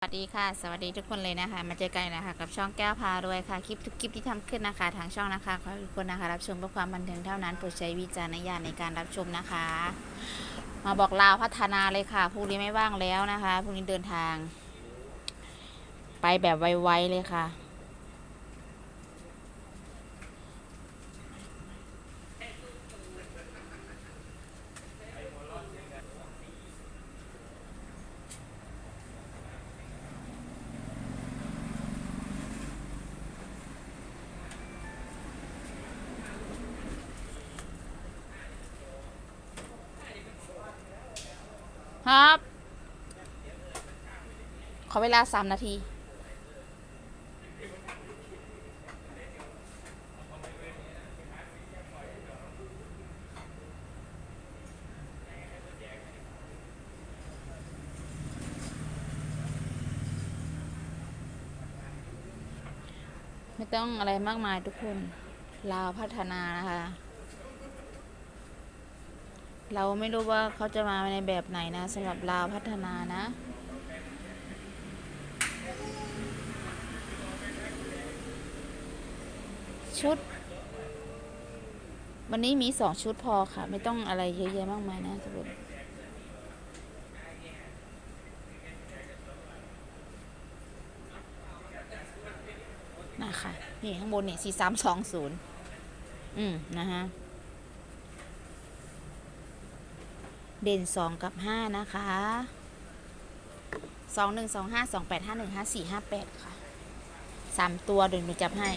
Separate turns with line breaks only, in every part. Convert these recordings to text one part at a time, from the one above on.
สวัสดีค่ะ สวัสดีทุกคนเลยนะคะ มาเจอกันอีกนะคะกับช่องแก้วพารวยค่ะ คลิปทุกคลิปที่ทำขึ้นนะคะ ทางช่องนะคะขอทุกคนนะคะ รับชมเพื่อความบันเทิงเท่านั้นโปรดใช้วิจารณญาณในการรับชมนะคะ มาบอกลาวพัฒนาเลยค่ะพรุ่งนี้ไม่ว่างแล้วนะคะพรุ่งนี้เดินทาง ไปแบบไวๆเลยค่ะ ครับ ขอเวลาสามนาที ไม่ต้องอะไรมากมายทุกคน ลาวพัฒนานะคะ เราไม่รู้ว่าเขาจะมาในแบบไหนนะสำหรับลาวพัฒนานะ ชุด วันนี้มีสองชุดพอค่ะ ไม่ต้องอะไรเยอะแยะมากมายนะทุกคนนะคะนี่ข้างบนเนี่ยสี่สามสองศูนย์อืม นะฮะ เด่นสองกับห้านะคะสองหนึ่งสองห้าสองแปดห้าหนึ่งห้าสี่ห้าแปดค่ะสามตัวเดี๋ยวหนูจับให้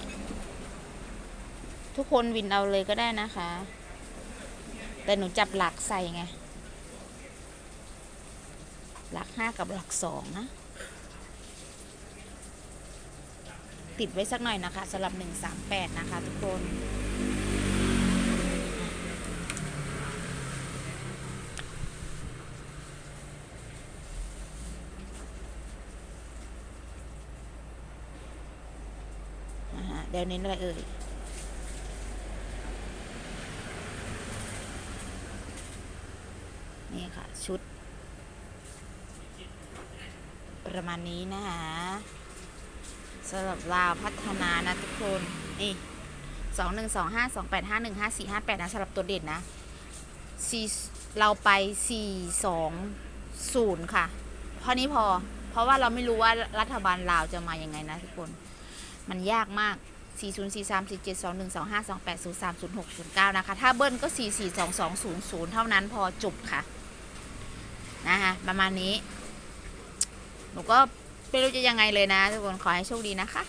ทุกคนวินเอาเลยก็ได้นะคะ แต่หนูจับหลักใส่ไง หลักห้ากับหลักสองนะ ติดไว้สักหน่อยนะคะสำหรับหนึ่งสามแปดนะคะทุกคน นะฮะเดี๋ยวเน้นอะไรเอ่ยนี่ค่ะ ชุด ประมาณนี้นะคะสำหรับลาวพัฒนานะทุกคน นี่สองหนึ่งสองห้าสองแปดห้าหนึ่งห้าสี่ห้าแปดนะสำหรับตัวเด่นนะสี่เราไปสี่สองศูนย์ค่ะเพราะนี้พอ เพราะว่าเราไม่รู้ว่ารัฐบาลลาวจะมายังไงนะทุกคน มันยากมาก 4 0 4 3 4 7 2 1 2 5 2 8 0 3 0 6 0 9 นะคะ ถ้าเบิ้ลก็ 4 4 2 2 0 0 เท่านั้นพอจบค่ะ นะคะประมาณนี้ หนูก็ไม่รู้จะยังไงเลยนะทุกคนขอให้โชคดีนะคะ